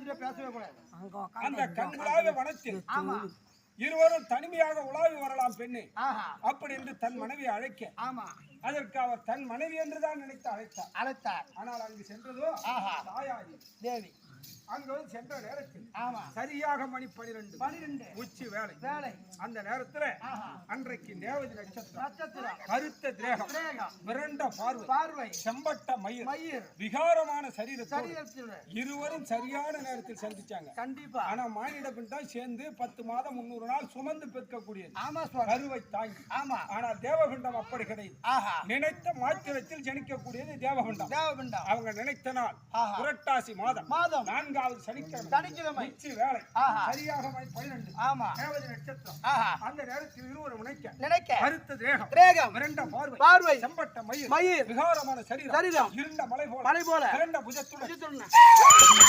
வந்துட்டு பேசவே கூடாது. அந்த கண்குலாவிய வனத்தில் இருவரும் தனிமையாக உலாவி வரலாம் பெண்ணே. ஆஹா. அப்படி என்று தன் மனைவியை அழைக்க. ஆமா. அதற்கு அவர் தன் மனைவி என்றுதான் நினைத்து அழைத்தார். அழைத்தார். ஆனால் அங்கு சென்றதோ ஆஹா. தாயாரி. தேவி. அங்கு வந்து சென்ற நேரத்தில் ஆமா. சரியாக மணி பனிரெண்டு. பனிரெண்டு. உச்சி வேலை. வேலை. அந்த நேரத்துல அன்றைக்கு தேவதி நட்சத்திரம். நட்சத்திரம். கருத்த திரேகம் திரேகம் விரண்ட பார்வை. பார்வை. செம்பட்ட மயிர். மயிர். விகாரமான சரீரத்தில் இருவரும் சரியான நேரத்தில் சந்திச்சாங்க. கண்டிப்பா. ஆனா மானிட தான் சேர்ந்து பத்து மாதம் முன்னூறு நாள் சுமந்து பெற்கக்கூடியது ஆமா கருவை தாங்கி. ஆமா. ஆனால் தேவகுண்டம் அப்படி கிடையாது. நினைத்த மாத்திரத்தில் ஜனிக்கக்கூடியது தேவகுண்டம் தேவபிண்டம். அவங்க நினைத்த நாள். புரட்டாசி மாதம். மாதம். நான்காவது சனிக்கிழமை. சனிக்கிழமை. வேலை. சரியாக மணி பன்னிரண்டு. ஆமா. தேவதி நட்சத்திரம். அந்த நேரத்தில் இருவரும் நினைக்க. நினைக்க. கருத்த தேகம். பார்வை. பார்வை. செம்பட்ட மயிர். மயிர். விகாரமான சரீரம். சரீரம். இருண்ட மலை போல. மலை போல. திரண்ட புஜத்துடன்.